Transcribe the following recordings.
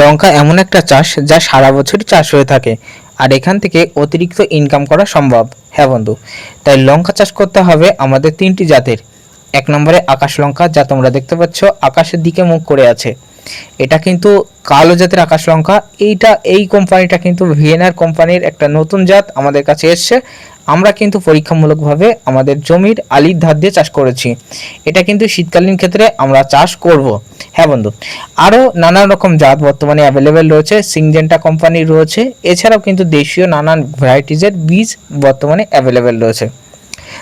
লঙ্কা এমন একটা চাষ যা সারা বছরই চাষ হয়ে থাকে, আর এখান থেকে অতিরিক্ত ইনকাম করা সম্ভব। হ্যাঁ বন্ধু, তাই লঙ্কা চাষ করতে হবে আমাদের তিনটি জাতের। এক নম্বরে আকাশ লঙ্কা, যা তোমরা দেখতে পাচ্ছ আকাশের দিকে মুখ করে আছে। এটা কিন্তু কালো জাতের আকাশ লঙ্কা, এইটা, এই কোম্পানিটা কিন্তু ভিয়েনার কোম্পানির একটা নতুন জাত আমাদের কাছে এসছে। আমরা কিন্তু পরীক্ষামূলকভাবে আমাদের জমির আলির ধার দিয়ে চাষ করেছি। এটা কিন্তু শীতকালীন ক্ষেত্রে আমরা চাষ করব। হ্যাঁ বন্ধু, আরও নানান রকম জাত বর্তমানে অ্যাভেলেবেল রয়েছে, সিংজেন্টা কোম্পানির রয়েছে, এছাড়াও কিন্তু দেশীয় নানান ভ্যারাইটিজের বীজ বর্তমানে অ্যাভেলেবেল রয়েছে।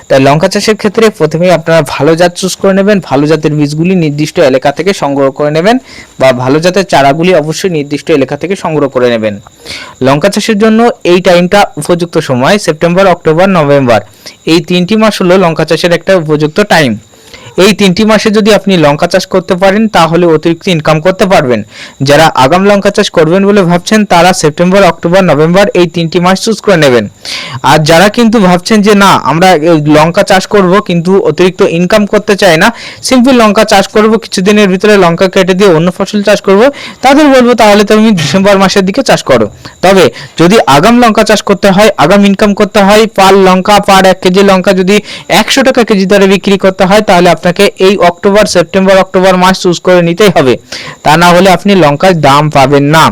তাই লঙ্কা চাষের ক্ষেত্রে প্রথমেই আপনারা ভালো জাত চুজ করে নেবেন, ভালো জাতের বীজগুলি নির্দিষ্ট এলাকা থেকে সংগ্রহ করে নেবেন বা ভালো জাতের চারাগুলি অবশ্যই নির্দিষ্ট এলাকা থেকে সংগ্রহ করে নেবেন। লঙ্কা চাষের জন্য এই টাইমটা উপযুক্ত সময়, সেপ্টেম্বর, অক্টোবর, নভেম্বর। এই তিনটি মাস হলো লঙ্কা চাষের একটা উপযুক্ত টাইম এই তিনটি মাসে যদি আপনি লঙ্কা চাষ করতে পারেন, তাহলে অতিরিক্ত ইনকাম করতে পারবেন। যারা আগাম লঙ্কা চাষ করবেন বলে ভাবছেন, তারা সেপ্টেম্বর অক্টোবর নভেম্বর এই তিনটি মাস চুজ করে নেবেন। আর যারা কিন্তু ভাবছেন যে, না, আমরা লঙ্কা চাষ করব, কিন্তু অতিরিক্ত ইনকাম করতে চাই না সিম্পল লঙ্কা চাষ করব, কিছুদিনের ভিতরে লঙ্কা কেটে দিয়ে অন্য ফসল চাষ করব, তাদের বলব, তাহলে তুমি ডিসেম্বর মাসের দিকে চাষ করো। তবে যদি আগাম লঙ্কা চাষ করতে হয়, আগাম ইনকাম করতে হয়, পার লঙ্কা, পার এক কেজি লঙ্কা যদি একশো টাকা কেজি দরে বিক্রি করতে হয়, তাহলে আপনাকে এই অক্টোবর, সেপ্টেম্বর, অক্টোবর মাস চুজ করে নিতেই হবে। তা না হলে আপনি লঙ্কার দাম পাবেন না।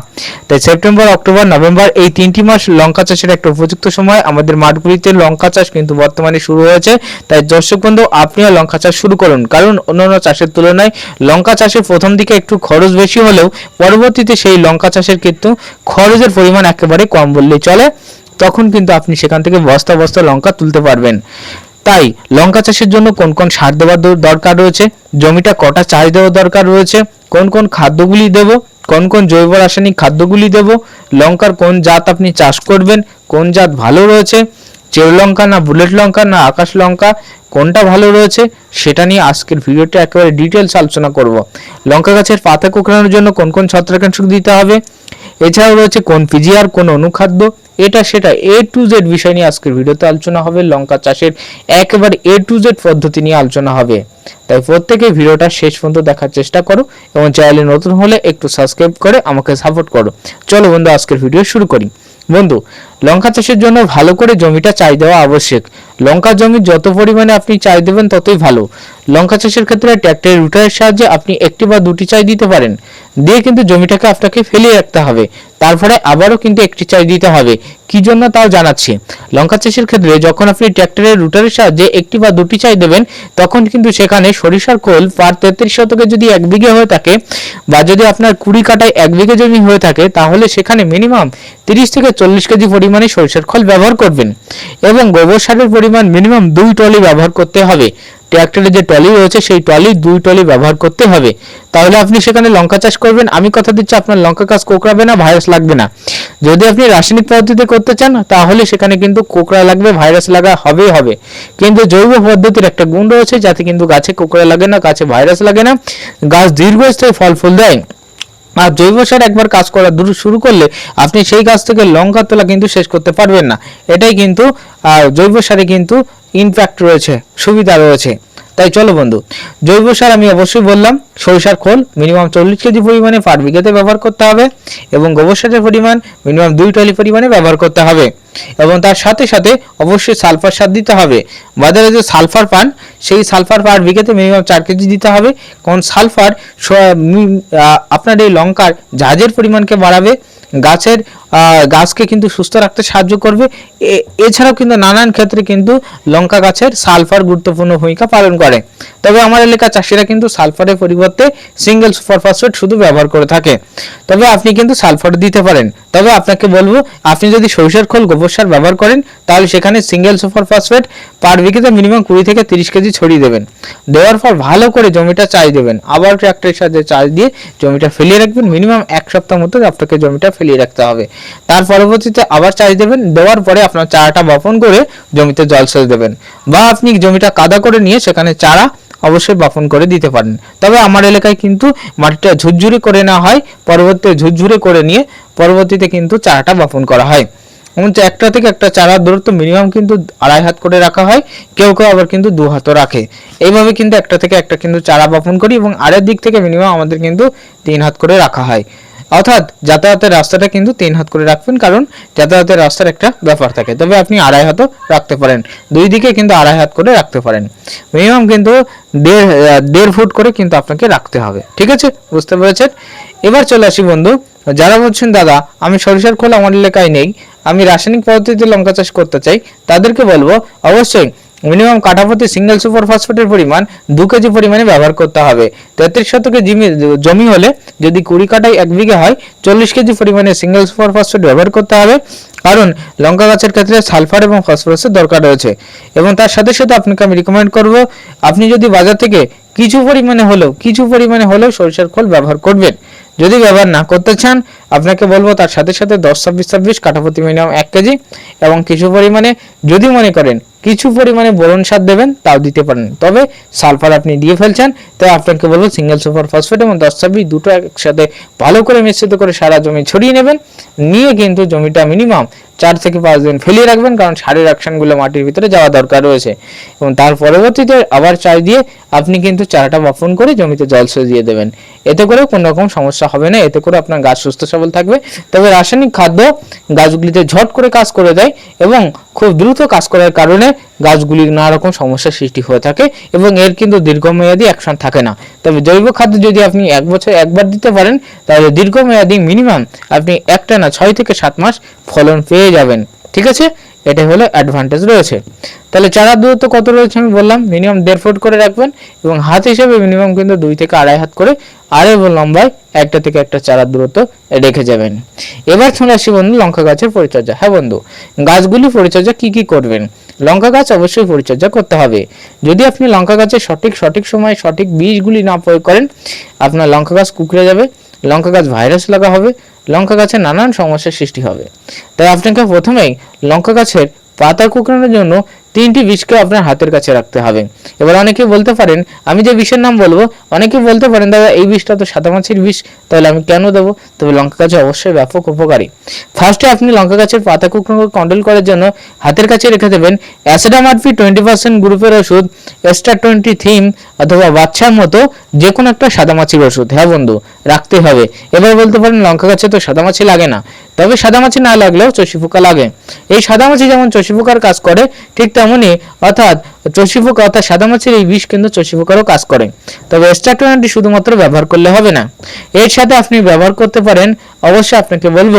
তাই সেপ্টেম্বর, অক্টোবর, নভেম্বর এই তিনটি মাস লঙ্কা চাষের একটা উপযুক্ত সময়। আমাদের মাঠগুলিতে লঙ্কা চাষ কিন্তু বর্তমানে শুরু হয়েছে। তাই দর্শক বন্ধু, আপনিও লঙ্কা চাষ শুরু করুন। কারণ অন্যান্য চাষের তুলনায় লঙ্কা চাষের প্রথম দিকে একটু খরচ বেশি হলেও পরবর্তীতে সেই লঙ্কা চাষের কিন্তু খরচের পরিমাণ একেবারে কম বললেই চলে। তখন কিন্তু আপনি সেখান থেকে বস্তা বস্তা লঙ্কা তুলতে পারবেন। তাই লঙ্কা চাষের জন্য কোন কোন সার দেওয়ার দর- দরকার রয়েছে? জমিটা কটা চাষ দেওয়ার দরকার রয়েছে? কোন কোন খাদ্যগুলি দেব? কোন কোন জৈব রাসায়নিক খাদ্যগুলি দেব? লঙ্কার কোন জাত আপনি চাষ করবেন? কোন জাত ভালো রয়েছে? চেরু লঙ্কা না বুলেট লঙ্কা না আকাশ লঙ্কা? কোনটা ভালো রয়েছে? সেটা নিয়ে আজকের ভিডিওটা একেবারে ডিটেলস আলোচনা করব। লঙ্কা গাছের পাতা কোঁকড়ানোর জন্য কোন কোন ছত্রাকনাশক দিতে হবে? এছাড়াও রয়েছে কোন পিজি আর কোন অনুখাদ্য, এটা, সেটা এ টু জেড বিষয় নিয়ে আজকের ভিডিওতে আলোচনা হবে। লঙ্কা চাষের একেবারে এ টু জেড পদ্ধতি নিয়ে আলোচনা হবে। তাই প্রত্যেকে ভিডিওটা শেষ পর্যন্ত দেখার চেষ্টা করো এবং চ্যানেলে নতুন হলে একটু সাবস্ক্রাইব করে আমাকে সাপোর্ট করো। চলো বন্ধু, আজকের ভিডিও শুরু করি। বন্ধু লঙ্কা চাষের জন্য ভালো করে জমিটা চাই দেওয়া আবশ্যক। লঙ্কা জমি যত পরিমাণে আপনি চাই দেবেন ততই ভালো। লঙ্কা চাষের ক্ষেত্রে ট্র্যাক্টরের রুটারের সাহায্যে আপনি একটি বা দুটি চাই দিতে পারেন। দিয়ে কিন্তু জমিটাকে আপনাকে ফেলিয়ে রাখতে হবে। তারপরে আবারও কিন্তু একটি চাই দিতে হবে। কি জন্য তাও জানাচ্ছি। লঙ্কা চাষের ক্ষেত্রে যখন আপনি ট্র্যাক্টরের রুটারের সাহায্যে একটি বা দুটি চাই দেবেন, তখন কিন্তু সেখানে সরিষার খোল পার তেত্রিশ শতকে যদি এক বিঘে হয়ে থাকে বা যদি আপনার কুড়ি কাটায় এক বিঘে জমি হয়ে থাকে, তাহলে সেখানে মিনিমাম তিরিশ থেকে চল্লিশ কেজি পরিমাণে সরিষার খোল ব্যবহার করবেন এবং গোবর সারের পরিমাণ মিনিমাম দুই টলি ব্যবহার করতে হবে। ট্র্যাক্টরের যে টলি রয়েছে, সেই টলি দুই টলি ব্যবহার করতে হবে। তাহলে আপনি সেখানে লঙ্কা চাষ করবেন। আমি কথা দিচ্ছি, আপনার লঙ্কা গাছ কোকড়াবে না ভাইরাস লাগবে না। যদি আপনি রাসায়নিক পদ্ধতিতে করতে চান, তাহলে সেখানে কিন্তু কোকড়া লাগবে ভাইরাস লাগা হবেই হবে। কিন্তু জৈব পদ্ধতির একটা গুণ রয়েছে, যাতে কিন্তু গাছে কোকড়া লাগে না, গাছে ভাইরাস লাগে না। গাছ দীর্ঘস্থায়ী ফল ফুল দেয়। আর জৈব সার একবার কাজ করা শুরু করলে আপনি সেই গাছ থেকে লঙ্কা তোলা কিন্তু শেষ করতে পারবেন না। এটাই কিন্তু জৈব সারে কিন্তু ইনফ্যাক্ট রয়েছে, সুবিধা রয়েছে। তাই চলো বন্ধু, জৈব সার আমি অবশ্যই বললাম, সরিষার খোল মিনিমাম চল্লিশ কেজি পরিমাণে পার বিঘাতে ব্যবহার করতে হবে এবং গোবর সারের পরিমাণ মিনিমাম দুই টলি পরিমাণে ব্যবহার করতে হবে এবং তার সাথে সাথে অবশ্যই সালফার সার দিতে হবে। বাজারে যে সালফার পান, সেই সালফার পার বিঘাতে মিনিমাম চার কেজি দিতে হবে, কারণ সালফার আপনার এই লঙ্কার ঝাঁজের পরিমাণকে বাড়াবে, গাছের গাছকে কিন্তু সুস্থ রাখতে সাহায্য করবে। এছাড়াও কিন্তু নানান ক্ষেত্রে কিন্তু লঙ্কা গাছের সালফার গুরুত্বপূর্ণ ভূমিকা পালন করে। তবে আমার এলাকার চাষিরা কিন্তু সালফারের পরিবর্তে সিঙ্গেল সুপার ফসফেট শুধু ব্যবহার করে থাকে। তবে আপনি কিন্তু সালফার দিতে পারেন। তবে আপনাকে বলব, আপনি যদি সরিষার খোল, গোবর সার ব্যবহার করেন, তাহলে সেখানে সিঙ্গেল সুপার ফসফেট পার বিঘিতে মিনিমাম কুড়ি থেকে তিরিশ কেজি ছড়িয়ে দেবেন। দেওয়ার পর ভালো করে জমিটা চাই দেবেন। আবার ট্র্যাক্টরের সাহায্যে চাষ দিয়ে জমিটা ফেলিয়ে রাখবেন। মিনিমাম এক সপ্তাহ মতো আপনাকে জমিটা ফেলিয়ে রাখতে হবে। তার পরবর্তীতে আবার চাষ দেবেন, দেওয়ার পরে আপনার চারাটা বপন করে জমিতে জল সেচ দেবেন বা আপনি জমিটা কাদা করে নিয়ে সেখানে চারা অবশ্যই বপন করে দিতে পারেন। তবে আমার এলাকায় কিন্তু মাটিটা ঝুরঝুরে করে নেওয়া হয় পরবর্তীতে ঝুরঝুরে করে নিয়ে পরবর্তীতে কিন্তু চারাটা বপন করা হয়। একটা থেকে একটা চারার দূরত্ব মিনিমাম কিন্তু আড়াই হাত করে রাখা হয়, কেউ কেউ আবার কিন্তু দু হাতও রাখে। এইভাবে কিন্তু একটা থেকে একটা কিন্তু চারা বপন করি এবং আরের দিক থেকে মিনিমাম আমাদের কিন্তু তিন হাত করে রাখা হয়। অর্থাৎ যাতায়াতের রাস্তাটা কিন্তু তিন হাত করে রাখবেন, কারণ যাতায়াতের রাস্তার একটা ব্যাপার থাকে। তবে আপনি আড়াই হাতও রাখতে পারেন। দুই দিকে কিন্তু আড়াই হাত করে রাখতে পারেন। মিনিমাম কিন্তু দেড় দেড় ফুট করে কিন্তু আপনাকে রাখতে হবে। ঠিক আছে? বুঝতে পেরেছেন? এবার চলে আসি বন্ধু, যারা বলছেন, দাদা, আমি সরিষার খোল আমার এলাকায় নেই। আমি রাসায়নিক পদ্ধতিতে লঙ্কা চাষ করতে চাই। তাদেরকে বলব, অবশ্যই মিনিমাম কাঠাপতি সিঙ্গেল সুপার ফসফেটের পরিমাণ দু কেজি পরিমাণে ব্যবহার করতে হবে। তেত্রিশ শতকে জমি জমি হলে যদি কুড়ি কাটায় এক বিঘা হয়, চল্লিশ কেজি পরিমাণে সিঙ্গেল সুপার ফসফেট ব্যবহার করতে হবে। কারণ লঙ্কা গাছের ক্ষেত্রে সালফার এবং ফসফরাসের দরকার রয়েছে। এবং তার সাথে সাথে আপনাকে আমি রিকমেন্ড করব, আপনি যদি বাজার থেকে কিছু পরিমাণে হলেও, কিছু পরিমাণে হলেও সরিষার খোল ব্যবহার করবেন। যদি ব্যবহার না করতে চান, আপনাকে বলব তার সাথে সাথে দশ, ছাব্বিশ ছাব্বিশ কাঠাপতি মিনিমাম এক কেজি এবং কিছু পরিমাণে যদি মনে করেন কিছু পরিমাণে বোরন সার দেবেন, তাও দিতে পারেন। তবে সালফার আপনি দিয়ে ফেলছেন তো আপনাকে বলব সিঙ্গেল সুপার ফসফেট এবং দশ ছাব্বিশ দুটো একসাথে ভালো করে মিশ্রিত করে সারা জমি ছড়িয়ে নেবেন। নিয়ে কিন্তু জমিটা মিনিমাম চার থেকে পাঁচ দিন ফেলিয়ে রাখবেন, কারণ সারের অ্যাকশনগুলো মাটির ভিতরে যাওয়া দরকার রয়েছে। এবং তার পরবর্তীতে আবার চার দিয়ে আপনি কিন্তু চারাটা বপন করে জমিতে জল দিয়ে দেবেন। এতে করে কোনো রকম সমস্যা হবে না, এতে করে আপনার গাছ সুস্থ সবল থাকবে। তবে রাসায়নিক খাদ্য গাছগুলিতে ঝট করে কাজ করে দেয় এবং খুব দ্রুত কাজ করার কারণে গাছগুলি নানা রকম সমস্যার সৃষ্টি হয়ে থাকে এবং এর কিন্তু দীর্ঘমেয়াদী অ্যাকশন থাকে না। তবে জৈব খাদ্য যদি আপনি এক বছর একবার দিতে পারেন, তাহলে দীর্ঘমেয়াদী মিনিমাম আপনি একটা না ছয় থেকে সাত মাস ফলন পেয়ে যাবেন। ঠিক আছে? এটা হলো অ্যাডভান্টেজ রয়েছে। তাহলে চারার দূরত্ব কত রয়েছে আমি বললাম? মিনিমাম দেড় ফুট করে রাখবেন এবং হাত হিসেবে মিনিমাম কিন্তু দুই থেকে আড়াই হাত করে আড়াই লম্বায় একটা থেকে একটা চারার দূরত্ব রেখে যাবেন। এবার চলে আসি বন্ধু লঙ্কা গাছের পরিচর্যা। হ্যাঁ বন্ধু, গাছগুলি পরিচর্যা কি কি করবেন? লঙ্কা গাছ অবশ্যই পরিচর্যা করতে হবে। যদি আপনি লঙ্কা গাছে সঠিক সঠিক সময় সঠিক বীজগুলি না প্রয়োগ করেন, আপনার লঙ্কা গাছ কুকড়ে যাবে, লঙ্কা গাছ ভাইরাস লাগা হবে, লঙ্কা গাছে নানান সমস্যার সৃষ্টি হবে। তাই আপনাকে প্রথমেই লঙ্কা গাছের পাতা কুকড়ানোর জন্য তিনটি বিষকে আপনার হাতের কাছে রাখতে হবে। এবার অনেকে বলতে পারেন, আমি যে বিষের নাম বলব, অনেকে বলতে পারেন, দাদা, এই বিষটা তো সাদা মাছির বিষ, তাহলে আমি কেন দেবো? তবে লঙ্কা গাছে অবশ্যই ব্যাপক উপকারী। ফার্স্টে আপনি লঙ্কা গাছের পাতা কুকড়ানো কন্ট্রোল করার জন্য হাতের কাছে রেখে দেবেন অ্যাসিডামারফি টোয়েন্টি পার্সেন্ট গ্রুপের ওষুধ এক্সট্রা টোয়েন্টি থিম অথবা বাচ্চার মতো যে কোনো একটা সাদা সাদামাছির ওষুধ। হ্যাঁ বন্ধু রাখতে হবে। এবার বলতে পারেন, লঙ্কা গাছে তো সাদা মাছি লাগে না। তবে সাদা মাছি না লাগলেও চষি পোকা লাগে। এই সাদা মাছি যেমন চষি পোকার কাজ করে, ঠিক তেমনই অর্থাৎ চষি পোকা অর্থাৎ সাদা সাদামাছির এই বিষ কিন্তু চষি পোকারও কাজ করে। তবে এক্সট্রা টোয়েন্টি শুধুমাত্র ব্যবহার করলে হবে না। এর সাথে আপনি ব্যবহার করতে পারেন, অবশ্যই আপনাকে বলব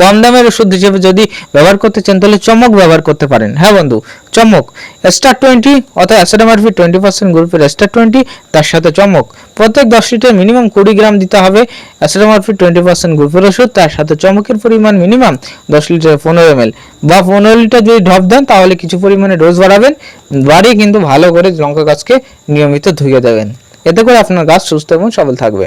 কম দামের ওষুধ হিসেবে যদি ব্যবহার করতে চান, তাহলে চমক ব্যবহার করতে পারেন। হ্যাঁ বন্ধু, চমক। স্টার টোয়েন্টি অর্থাৎ অ্যাসিডামারফি টোয়েন্টি পার্সেন্ট গ্রুপের স্টার টোয়েন্টি তার সাথে চমক। প্রত্যেক দশ লিটার মিনিমাম কুড়ি গ্রাম দিতে হবে অ্যাসিডামারফি টোয়েন্টি পার্সেন্ট গ্রুপের ওষুধ, তার সাথে চমকের পরিমাণ মিনিমাম দশ লিটার পনেরো এম বা পনেরো লিটার যদি ঢপ দেন, তাহলে কিছু পরিমাণে ডোজ বাড়াবেন, বাড়িয়ে কিন্তু ভালো করে লঙ্কা গাছকে নিয়মিত ধুয়ে দেবেন। এতে করে আপনার গাছ সুস্থ এবং সবল থাকবে।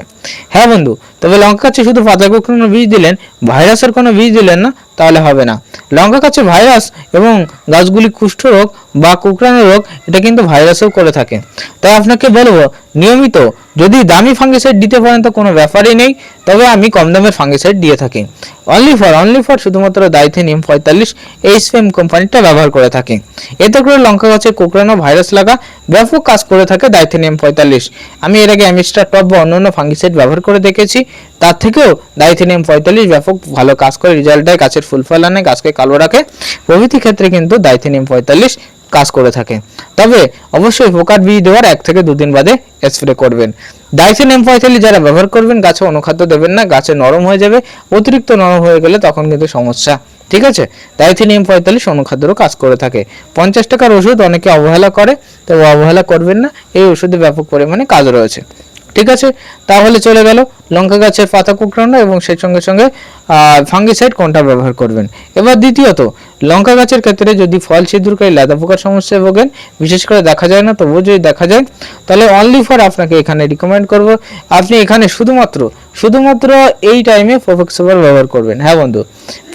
হ্যাঁ বন্ধু, তবে লঙ্কা গাছে শুধু পাতা কোনো বীজ দিলেন, ভাইরাসের কোনো বীজ দিলেন না তাহলে হবে না। লঙ্কা গাছে ভাইরাস এবং গাছগুলি কুষ্ঠ রোগ বা কুকড়ানো রোগ, এটা কিন্তু ভাইরাসও করে থাকে। তাই আপনাকে বলব, নিয়মিত যদি দামি ফাঙ্গিসাইড দিতে পারেন তো কোনো ব্যাপারই নেই, তবে আমি কম দামের ফাঙ্গিসাইড দিয়ে থাকি। অনলি ফর অনলি ফর শুধুমাত্র দাইথেনিয়াম পঁয়তাল্লিশ এইচপিএম কোম্পানিটা ব্যবহার করে থাকে। এতে করে লঙ্কা গাছে কোকড়ানো ভাইরাস লাগা ব্যাপক কাজ করে থাকে দাইথেনিয়াম পঁয়তাল্লিশ। আমি এর আগে অ্যামিস্টার টপ বা অন্যান্য ফাঙ্গিসাইড ব্যবহার করে দেখেছি, তার থেকেও দাইথেনিয়াম পঁয়তাল্লিশ ব্যাপক ভালো কাজ করে রেজাল্ট দেয় গাছের ফুল ফল আনে গাছকে কালো রাখে। প্রভৃতি ক্ষেত্রে কিন্তু দাইথেনিয়াম পঁয়তাল্লিশ কাজ করে থাকে। তবে অবশ্যই পোকার বীজ দেওয়ার এক থেকে দুদিন বাদে স্প্রে করবেন। ডাইসেন পঁয়তাল্লিশ যারা ব্যবহার করবেন, গাছে অনুখাদ্য দেবেন না, গাছে নরম হয়ে যাবে, অতিরিক্ত নরম হয়ে গেলে তখন কিন্তু সমস্যা। ঠিক আছে? ডাইথেনিয়াম পঁয়তাল্লিশ অনুখাদ্যরও কাজ করে থাকে। পঞ্চাশ টাকার ওষুধ অনেকে অবহেলা করে তবে অবহেলা করবেন না। এই ওষুধে ব্যাপক পরিমাণে কাজ রয়েছে। ঠিক আছে? তাহলে চলে গেল লঙ্কা গাছের পাতা কুকড়ানো এবং সেই সঙ্গে সঙ্গে ফাঙ্গিসাইড কোনটা ব্যবহার করবেন। এবার দ্বিতীয়ত, লঙ্কা গাছের ক্ষেত্রে যদি ফল ছিদ্রকারী লাদা পোকার সমস্যায় ভোগেন, বিশেষ করে দেখা যায় না, তবুও যদি দেখা যায়, তাহলে অনলি ফর আপনাকে এখানে রিকমেন্ড করব। আপনি এখানে শুধুমাত্র শুধুমাত্র এই টাইমে প্রফেক্ট সুপার ব্যবহার করবেন। হ্যাঁ বন্ধু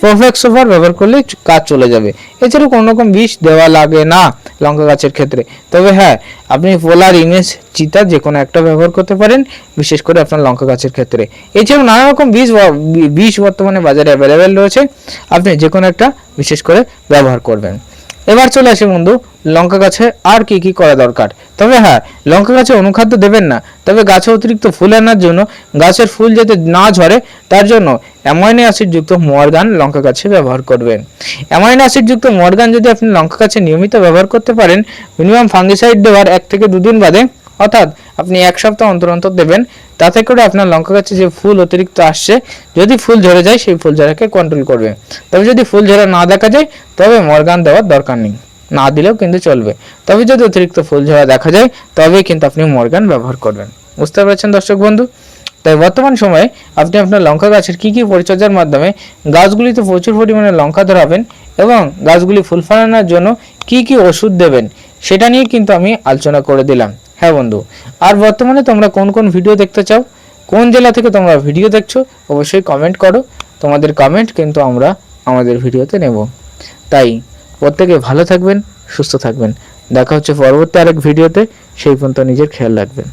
প্রফেক্ট সুপার ব্যবহার করলে কাজ চলে যাবে। এছাড়াও কোনো রকম বিষ দেওয়া লাগে না। লঙ্কা গাছের ক্ষেত্রে। তবে হ্যাঁ আপনি পোলার ইমেজ, চিতা যে কোনো একটা ব্যবহার করতে পারেন, বিশেষ করে আপনার লঙ্কা গাছের ক্ষেত্রে। এছাড়াও নানা রকম বীজ বীজ বর্তমানে বাজারে অ্যাভেলেবেল রয়েছে। আপনি যে কোনো একটা বিশেষ করে ব্যবহার করবেন। এবার চলে আসি বন্ধু, লঙ্কা গাছে আর কি কি করা দরকার। তবে হ্যাঁ লঙ্কা গাছে অনুখাদ্য দেবেন না, তবে গাছে অতিরিক্ত ফুল আনার জন্য, গাছের ফুল যাতে না ঝরে, তার জন্য অ্যামাইনো অ্যাসিড যুক্ত মর্গান লঙ্কা গাছে ব্যবহার করবেন। অ্যামাইনো অ্যাসিড যুক্ত মর্গান যদি আপনি লঙ্কা গাছে নিয়মিত ব্যবহার করতে পারেন, মিনিমাম ফাঙ্গিসাইড দেওয়ার এক থেকে দুদিন বাদে অর্থাৎ আপনি এক সপ্তাহ অন্তর অন্তর দেবেন, তাতে করে আপনার লঙ্কা গাছে যে ফুল অতিরিক্ত আসছে, যদি ফুল ঝরে যায়, সেই ফুল ঝরাকে কন্ট্রোল করবে। তবে যদি ফুল ঝরা না দেখা যায়, তবে মর্গান দেওয়ার দরকার নেই। না দিলেও কিন্তু চলবে। তবে যদি অতিরিক্ত ফুল ঝরা দেখা যায়, তবেই কিন্তু আপনি মর্গান ব্যবহার করবেন। বুঝতে পারছেন দর্শক বন্ধু? তাই বর্তমান সময়ে আপনি আপনার লঙ্কা গাছের কি কি পরিচর্যার মাধ্যমে গাছগুলিতে প্রচুর পরিমাণে লঙ্কা ধরাবেন এবং গাছগুলি ফুল ফলানোর জন্য কি কি ওষুধ দেবেন, সেটা নিয়ে কিন্তু আমি আলোচনা করে দিলাম। হ্যাঁ বন্ধু, আর বর্তমানে তোমরা কোন কোন ভিডিও দেখতে চাও, কোন জেলা থেকে তোমরা ভিডিও দেখছ, অবশ্যই কমেন্ট করো। তোমাদের কমেন্ট কিন্তু আমরা আমাদের ভিডিওতে নেব। তাই প্রত্যেকে ভালো থাকবেন, সুস্থ থাকবেন। দেখা হচ্ছে পরবর্তী আরেক ভিডিওতে সেই পর্যন্ত নিজের খেয়াল রাখবেন।